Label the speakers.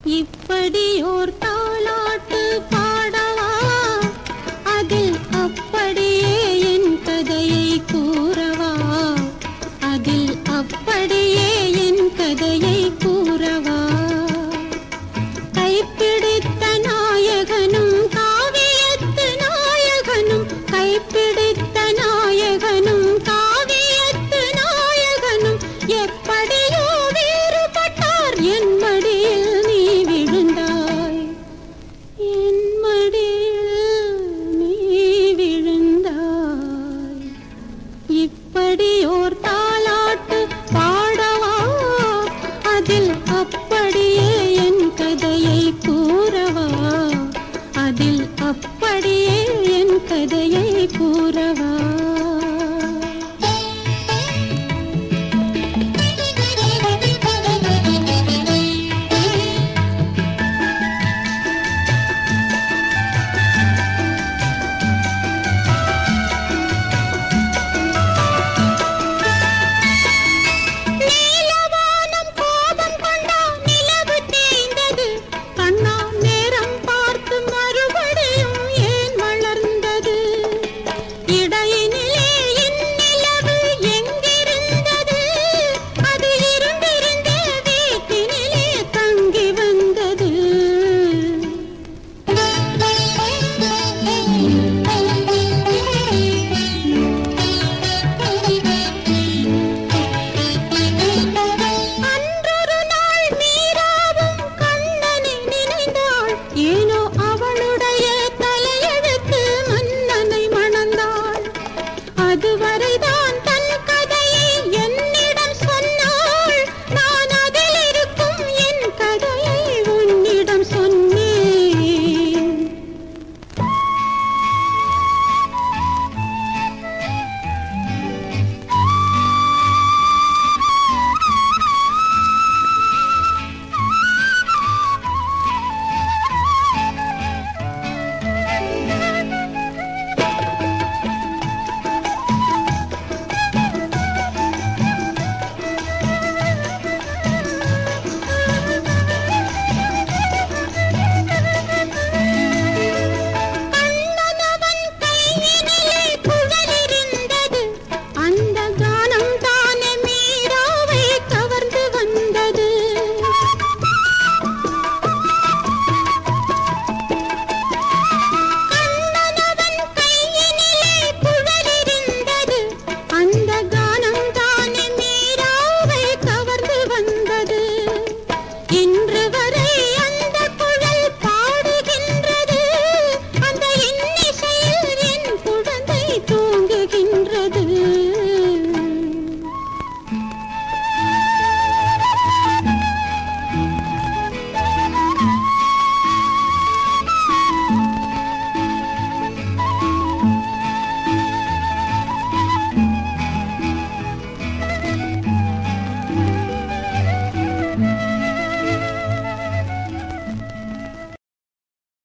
Speaker 1: இப்படியோர் தாலாட்டு பாடவா? அதில் அப்படியே என் கதையை